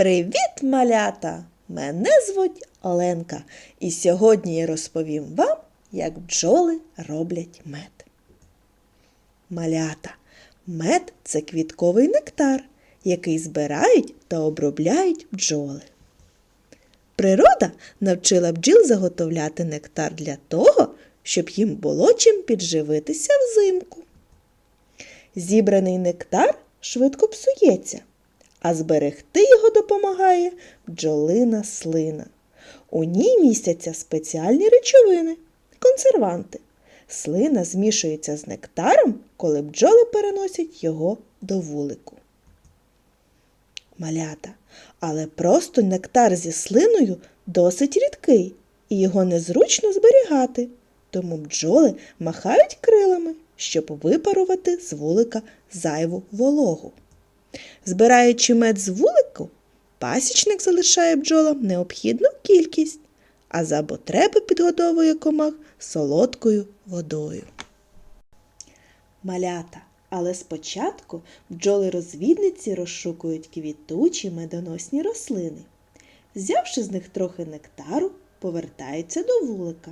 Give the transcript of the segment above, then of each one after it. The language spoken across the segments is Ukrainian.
Привіт, малята! Мене звуть Оленка, і сьогодні я розповім вам, як бджоли роблять мед. Малята. Мед це квітковий нектар, який збирають та обробляють бджоли. Природа навчила бджіл заготовляти нектар для того, щоб їм було чим підживитися взимку. Зібраний нектар швидко псується, а зберегти його допомагає бджолина слина. У ній містяться спеціальні речовини консерванти. Слина змішується з нектаром, коли бджоли переносять його до вулику. Малята, але просто нектар зі слиною досить рідкий, і його незручно зберігати, тому бджоли махають крилами, щоб випарувати з вулика зайву вологу. Збираючи мед з вулику, пасічник залишає бджолам необхідну кількість, а за потреби підгодовує комах солодкою водою. Малята. Але спочатку бджоли-розвідниці розшукують квітучі медоносні рослини. Взявши з них трохи нектару, повертаються до вулика.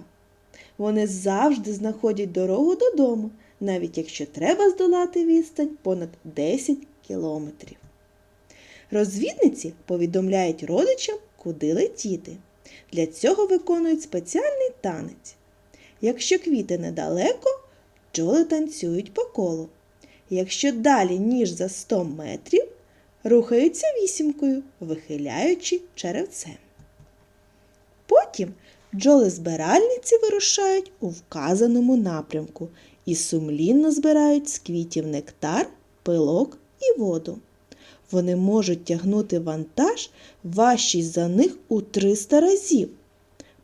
Вони завжди знаходять дорогу додому, навіть якщо треба здолати відстань понад 10 кілометрів. Розвідниці повідомляють родичам, куди летіти. Для цього виконують спеціальний танець. Якщо квіти недалеко, бджоли танцюють по колу. Якщо далі, ніж за 100 метрів, рухаються вісімкою, вихиляючи черевцем. Потім бджоли-збиральниці вирушають у вказаному напрямку і сумлінно збирають з квітів нектар, пилок і воду. Вони можуть тягнути вантаж важчий за них у 300 разів.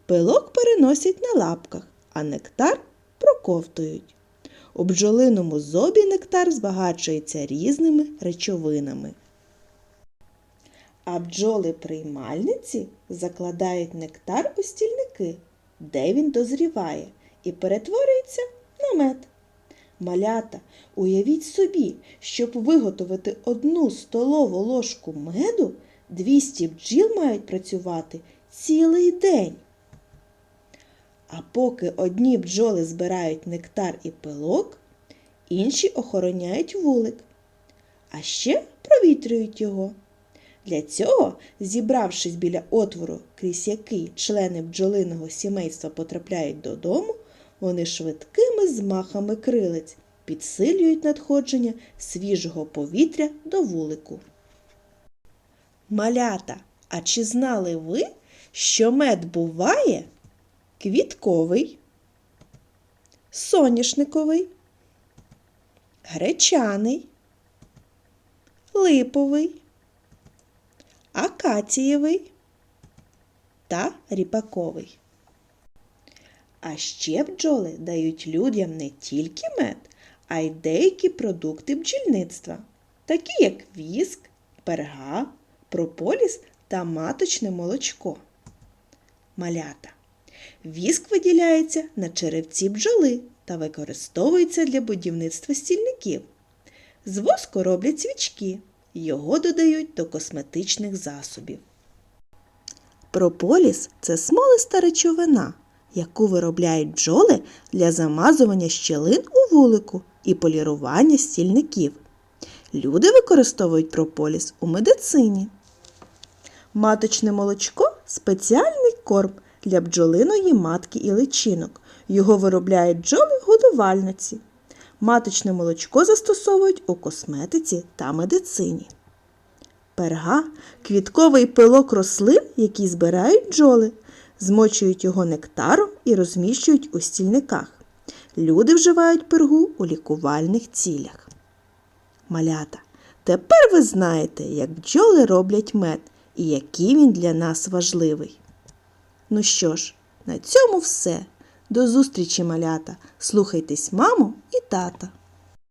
Пилок переносять на лапках, а нектар проковтують. У бджолиному зобі нектар збагачується різними речовинами. А бджоли-приймальниці закладають нектар у стільники, де він дозріває, і перетворюється на мед. Малята, уявіть собі, щоб виготовити одну столову ложку меду, 200 бджіл мають працювати цілий день. А поки одні бджоли збирають нектар і пилок, інші охороняють вулик, а ще провітрюють його. Для цього, зібравшись біля отвору, крізь який члени бджолиного сімейства потрапляють додому, вони швидкими змахами крилець підсилюють надходження свіжого повітря до вулику. Малята, а чи знали ви, що мед буває квітковий, соняшниковий, гречаний, липовий, акацієвий та ріпаковий? А ще бджоли дають людям не тільки мед, а й деякі продукти бджільництва, такі як віск, перга, прополіс та маточне молочко. Малята. Віск виділяється на черевці бджоли та використовується для будівництва стільників. З воску роблять свічки, його додають до косметичних засобів. Прополіс це смолиста речовина, яку виробляють бджоли для замазування щілин у вулику і полірування стільників. Люди використовують прополіс у медицині. Маточне молочко спеціальний корм для бджолиної матки і личинок. Його виробляють бджоли годувальниці. Маточне молочко застосовують у косметиці та медицині. Перга квітковий пилок рослин, які збирають бджоли, змочують його нектаром і розміщують у стільниках. Люди вживають пергу у лікувальних цілях. Малята, тепер ви знаєте, як бджоли роблять мед і який він для нас важливий. Ну що ж, на цьому все. До зустрічі, малята. Слухайтесь маму і тата.